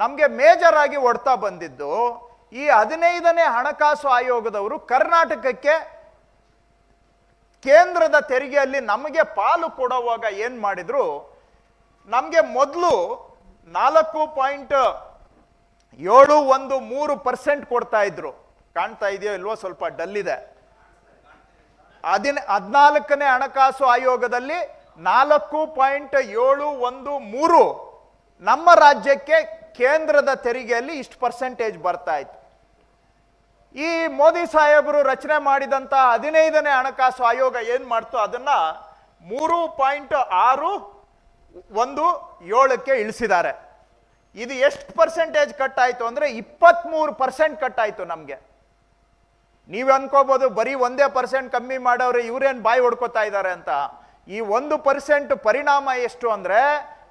ನಮಗೆ ಮೇಜರ್ ಆಗಿ ಒಡ್ತಾ ಬಂದಿದ್ದು ಈ ಹದಿನೈದನೇ ಹಣಕಾಸು ಆಯೋಗದವರು ಕರ್ನಾಟಕಕ್ಕೆ ಕೇಂದ್ರದ ತೆರಿಗೆಯಲ್ಲಿ ನಮಗೆ ಪಾಲು ಕೊಡುವಾಗ ಏನು ಮಾಡಿದ್ರು? ನಮಗೆ ಮೊದಲು ನಾಲ್ಕು ಪಾಯಿಂಟ್ ಏಳು ಒಂದು ಮೂರು ಪರ್ಸೆಂಟ್ ಕೊಡ್ತಾ ಇದ್ರು. ಕಾಣ್ತಾ ಇದೆಯೋ ಇಲ್ವೋ ಸ್ವಲ್ಪ ಡಲ್ ಇದೆ ಹದಿನ, ಹದಿನಾಲ್ಕನೇ ಹಣಕಾಸು ಆಯೋಗದಲ್ಲಿ ನಾಲ್ಕು ಪಾಯಿಂಟ್ ಏಳು ಒಂದು ಮೂರು ನಮ್ಮ ರಾಜ್ಯಕ್ಕೆ ಕೇಂದ್ರದ ತೆರಿಗೆಯಲ್ಲಿ ಇಷ್ಟು ಪರ್ಸೆಂಟೇಜ್ ಬರ್ತಾ ಇತ್ತು. ಈ ಮೋದಿ ಸಾಹೇಬರು ರಚನೆ ಮಾಡಿದಂತ ಹದಿನೈದನೇ ಹಣಕಾಸು ಆಯೋಗ ಏನ್ ಮಾಡ್ತು? ಅದನ್ನ ಮೂರು ಪಾಯಿಂಟ್ ಆರು ಒಂದು ಏಳಕ್ಕೆ ಇಳಿಸಿದ್ದಾರೆ. ಇದು ಎಷ್ಟು ಪರ್ಸೆಂಟೇಜ್ ಕಟ್ ಆಯ್ತು ಅಂದ್ರೆ ಇಪ್ಪತ್ಮೂರು ಪರ್ಸೆಂಟ್ ಕಟ್ ಆಯ್ತು ನಮಗೆ. ನೀವು ಅನ್ಕೋಬಹುದು ಬರೀ ಒಂದೇ ಪರ್ಸೆಂಟ್ ಕಮ್ಮಿ ಮಾಡೋರು ಇವ್ರೇನ್ ಬಾಯಿ ಹೊಡ್ಕೋತಾ ಇದ್ದಾರೆ ಅಂತ. ಈ ಒಂದು ಪರ್ಸೆಂಟ್ ಪರಿಣಾಮ ಎಷ್ಟು ಅಂದ್ರೆ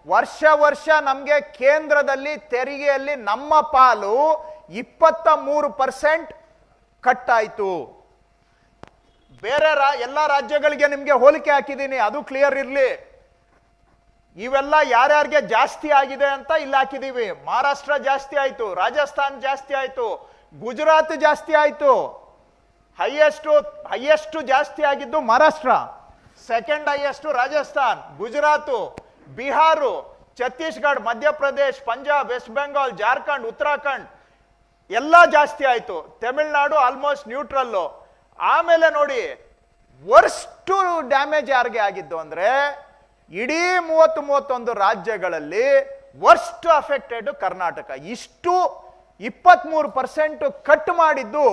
ವರ್ಷ ವರ್ಷ ನಮಗೆ ಕೇಂದ್ರದಲ್ಲಿ ತೆರಿಗೆಯಲ್ಲಿ ನಮ್ಮ ಪಾಲು ಇಪ್ಪತ್ತ ಮೂರು ಪರ್ಸೆಂಟ್ ಕಟ್ ಆಯ್ತು ಬೇರೆ ರಾ, ಎಲ್ಲ ರಾಜ್ಯಗಳಿಗೆ ನಿಮಗೆ ಹೋಲಿಕೆ ಹಾಕಿದ್ದೀನಿ, ಅದು ಕ್ಲಿಯರ್ ಇರಲಿ. ಇವೆಲ್ಲ ಯಾರ್ಯಾರಿಗೆ ಜಾಸ್ತಿ ಆಗಿದೆ ಅಂತ ಇಲ್ಲಿ ಹಾಕಿದೀವಿ. ಮಹಾರಾಷ್ಟ್ರ ಜಾಸ್ತಿ ಆಯ್ತು, ರಾಜಸ್ಥಾನ್ ಜಾಸ್ತಿ ಆಯ್ತು, ಗುಜರಾತ್ ಜಾಸ್ತಿ ಆಯ್ತು. ಹೈಯೆಸ್ಟ್ ಹೈಯೆಸ್ಟ್ ಜಾಸ್ತಿ ಆಗಿದ್ದು Maharashtra. Second highest Rajasthan, Gujarat. Bihar, Chhattisgarh, Madhya Pradesh, Punjab west Bengal Jharkhand, Uttarakhand ಎಲ್ಲ ಜಾಸ್ತಿ ಆಯ್ತು. ತಮಿಳ್ನಾಡು ಆಲ್ಮೋಸ್ಟ್ ನ್ಯೂಟ್ರಲ್ಲು ಆಮೇಲೆ ನೋಡಿ ವರ್ಸ್ಟ್ ಡ್ಯಾಮೇಜ್ ಯಾರಿಗೆ ಆಗಿದ್ದು ಅಂದ್ರೆ, ಇಡೀ ಮೂವತ್ತು ಮೂವತ್ತೊಂದು ರಾಜ್ಯಗಳಲ್ಲಿ ವರ್ಸ್ಟ್ ಅಫೆಕ್ಟೆಡ್ ಕರ್ನಾಟಕ. ಇಷ್ಟು ಇಪ್ಪತ್ಮೂರು ಪರ್ಸೆಂಟ್ ಕಟ್ ಮಾಡಿದ್ದು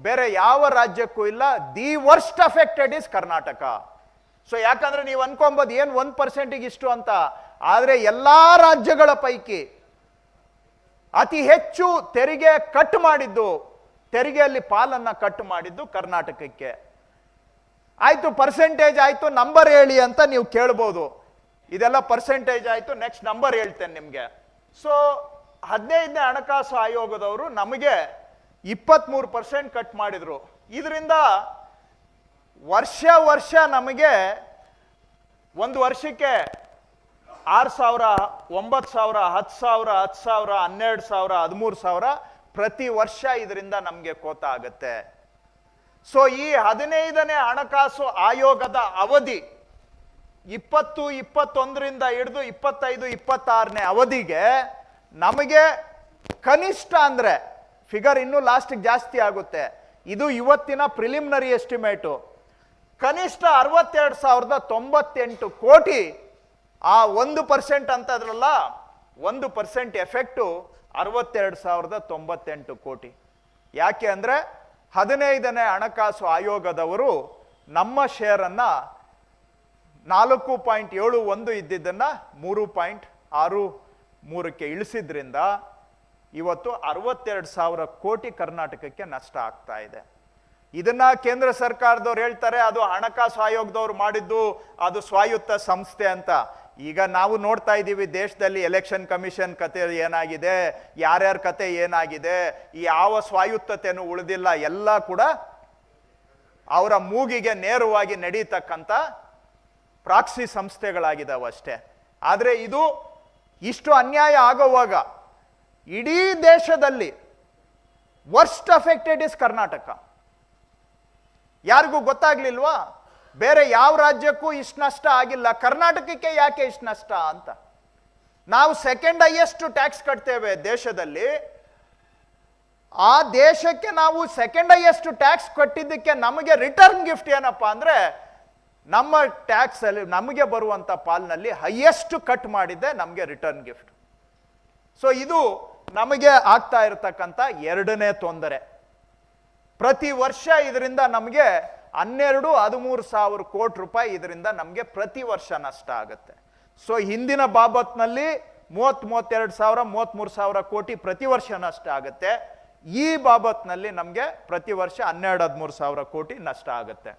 ಬೇರೆ ಯಾವ ರಾಜ್ಯಕ್ಕೂ ಇಲ್ಲ. The worst affected is Karnataka. So ಯಾಕಂದ್ರೆ ನೀವು ಅನ್ಕೊಂಬೋದು ಏನು ಒಂದು ಪರ್ಸೆಂಟಿಗೆ ಇಷ್ಟು ಅಂತ. ಆದರೆ ಎಲ್ಲಾ ರಾಜ್ಯಗಳ ಪೈಕಿ ಅತಿ ಹೆಚ್ಚು ತೆರಿಗೆ ಕಟ್ ಮಾಡಿದ್ದು, ತೆರಿಗೆಯಲ್ಲಿ ಪಾಲನ್ನ ಕಟ್ ಮಾಡಿದ್ದು ಕರ್ನಾಟಕಕ್ಕೆ. ಆಯಿತು ಪರ್ಸೆಂಟೇಜ್ ಆಯಿತು ನಂಬರ್ ಹೇಳಿ ಅಂತ ನೀವು ಕೇಳ್ಬೋದು. ಇದೆಲ್ಲ ಪರ್ಸೆಂಟೇಜ್ ಆಯಿತು ನೆಕ್ಸ್ಟ್ ನಂಬರ್ ಹೇಳ್ತೇನೆ ನಿಮಗೆ. ಸೊ ಹದಿನೈದನೇ ಹಣಕಾಸು ಆಯೋಗದವರು ನಮಗೆ ಇಪ್ಪತ್ಮೂರು ಪರ್ಸೆಂಟ್ ಕಟ್ ಮಾಡಿದ್ರು. ಇದರಿಂದ ವರ್ಷ ವರ್ಷ ನಮಗೆ ಒಂದು ವರ್ಷಕ್ಕೆ ಆರು ಸಾವಿರ, ಒಂಬತ್ತು ಸಾವಿರ, ಹತ್ತು ಸಾವಿರ ಹತ್ತು ಸಾವಿರ, ಹನ್ನೆರಡು ಸಾವಿರ, ಹದಿಮೂರು ಸಾವಿರ ಪ್ರತಿ ವರ್ಷ ಇದರಿಂದ ನಮಗೆ ಕೋತ ಆಗುತ್ತೆ. ಸೊ ಈ ಹದಿನೈದನೇ ಹಣಕಾಸು ಆಯೋಗದ ಅವಧಿ ಇಪ್ಪತ್ತು, ಇಪ್ಪತ್ತೊಂದರಿಂದ ಹಿಡಿದು ಇಪ್ಪತ್ತೈದು, ಇಪ್ಪತ್ತಾರನೇ ಅವಧಿಗೆ ನಮಗೆ ಕನಿಷ್ಠ ಅಂದರೆ ಫಿಗರ್ ಇನ್ನೂ ಲಾಸ್ಟಿಗೆ ಜಾಸ್ತಿ ಆಗುತ್ತೆ. ಇದು ಇವತ್ತಿನ ಪ್ರಿಲಿಮಿನರಿ ಎಸ್ಟಿಮೇಟು ಕನಿಷ್ಠ ಅರವತ್ತೆರಡು ಸಾವಿರದ ತೊಂಬತ್ತೆಂಟು ಕೋಟಿ ಆ ಒಂದು ಪರ್ಸೆಂಟ್ ಅಂತದ್ರಲ್ಲ, ಒಂದು ಪರ್ಸೆಂಟ್ ಎಫೆಕ್ಟು ಅರವತ್ತೆರಡು ಸಾವಿರದ ತೊಂಬತ್ತೆಂಟು ಕೋಟಿ. ಯಾಕೆ ಅಂದರೆ ಹದಿನೈದನೇ ಹಣಕಾಸು ಆಯೋಗದವರು ನಮ್ಮ ಶೇರನ್ನು ನಾಲ್ಕು ಪಾಯಿಂಟ್ ಏಳು ಒಂದು ಇದ್ದಿದ್ದನ್ನು ಮೂರು ಪಾಯಿಂಟ್ ಆರು ಮೂರಕ್ಕೆ ಇಳಿಸಿದ್ರಿಂದ ಇವತ್ತು ಅರವತ್ತೆರಡು ಸಾವಿರ ಕೋಟಿ ಕರ್ನಾಟಕಕ್ಕೆ ನಷ್ಟ ಆಗ್ತಾ ಇದೆ. ಇದನ್ನ ಕೇಂದ್ರ ಸರ್ಕಾರದವ್ರು ಹೇಳ್ತಾರೆ, ಅದು ಹಣಕಾಸು ಆಯೋಗದವ್ರು ಮಾಡಿದ್ದು, ಅದು ಸ್ವಾಯತ್ತ ಸಂಸ್ಥೆ ಅಂತ. ಈಗ ನಾವು ನೋಡ್ತಾ ಇದ್ದೀವಿ, ದೇಶದಲ್ಲಿ ಎಲೆಕ್ಷನ್ ಕಮಿಷನ್ ಕತೆ ಏನಾಗಿದೆ, ಯಾರ್ಯಾರ ಕತೆ ಏನಾಗಿದೆ ಯಾವ ಸ್ವಾಯುತ್ತತೆಯನ್ನು ಉಳಿದಿಲ್ಲ, ಎಲ್ಲ ಕೂಡ ಅವರ ಮೂಗಿಗೆ ನೇರವಾಗಿ ನಡೀತಕ್ಕಂಥ ಪ್ರಾಕ್ಸಿ ಸಂಸ್ಥೆಗಳಾಗಿದ್ದಾವೆ ಅಷ್ಟೇ. ಆದರೆ ಇದು ಇಷ್ಟು ಅನ್ಯಾಯ ಆಗೋವಾಗ ಇಡೀ ದೇಶದಲ್ಲಿ ವರ್ಸ್ಟ್ ಅಫೆಕ್ಟೆಡ್ ಇಸ್ ಕರ್ನಾಟಕ ಯಾರಿಗೂ ಗೊತ್ತಾಗ್ಲಿಲ್ವಾ? ಬೇರೆ ಯಾವ ರಾಜ್ಯಕ್ಕೂ ಇಷ್ಟು ನಷ್ಟ ಆಗಿಲ್ಲ. ಕರ್ನಾಟಕಕ್ಕೆ ಯಾಕೆ ಇಷ್ಟು ನಷ್ಟ ಅಂತ? ನಾವು ಸೆಕೆಂಡ್ ಹೈಯೆಸ್ಟ್ ಟ್ಯಾಕ್ಸ್ ಕಟ್ತೇವೆ ದೇಶದಲ್ಲಿ. ಆ ದೇಶಕ್ಕೆ ನಾವು ಸೆಕೆಂಡ್ ಹೈಯೆಸ್ಟ್ ಟ್ಯಾಕ್ಸ್ ಕಟ್ಟಿದ್ದಕ್ಕೆ ನಮಗೆ ರಿಟರ್ನ್ ಗಿಫ್ಟ್ ಏನಪ್ಪಾ ಅಂದ್ರೆ, ನಮ್ಮ ಟ್ಯಾಕ್ಸ್ ಅಲ್ಲಿ ನಮಗೆ ಬರುವಂತ ಪಾಲ್ನಲ್ಲಿ ಹೈಯೆಸ್ಟ್ ಕಟ್ ಮಾಡಿದ್ದೆ ನಮಗೆ ರಿಟರ್ನ್ ಗಿಫ್ಟ್ ಸೊ ಇದು ನಮಗೆ ಆಗ್ತಾ ಇರತಕ್ಕಂಥ ಎರಡನೇ ತೊಂದರೆ. ಪ್ರತಿ ವರ್ಷ ಇದರಿಂದ ನಮಗೆ ಹನ್ನೆರಡು, ಹದಿಮೂರು ಸಾವಿರ ಕೋಟಿ ರೂಪಾಯಿ ಇದರಿಂದ ನಮಗೆ ಪ್ರತಿ ವರ್ಷ ನಷ್ಟ ಆಗುತ್ತೆ. ಸೊ ಹಿಂದಿನ ಬಾಬತ್ನಲ್ಲಿ ಮೂವತ್ತ್, ಮೂವತ್ತೆರಡು ಸಾವಿರ, ಮೂವತ್ತ್ಮೂರು ಸಾವಿರ ಕೋಟಿ ಪ್ರತಿ ವರ್ಷ ನಷ್ಟ ಆಗುತ್ತೆ. ಈ ಬಾಬತ್ನಲ್ಲಿ ನಮಗೆ ಪ್ರತಿ ವರ್ಷ ಹನ್ನೆರಡು, ಹದಿಮೂರು ಸಾವಿರ ಕೋಟಿ ನಷ್ಟ ಆಗುತ್ತೆ.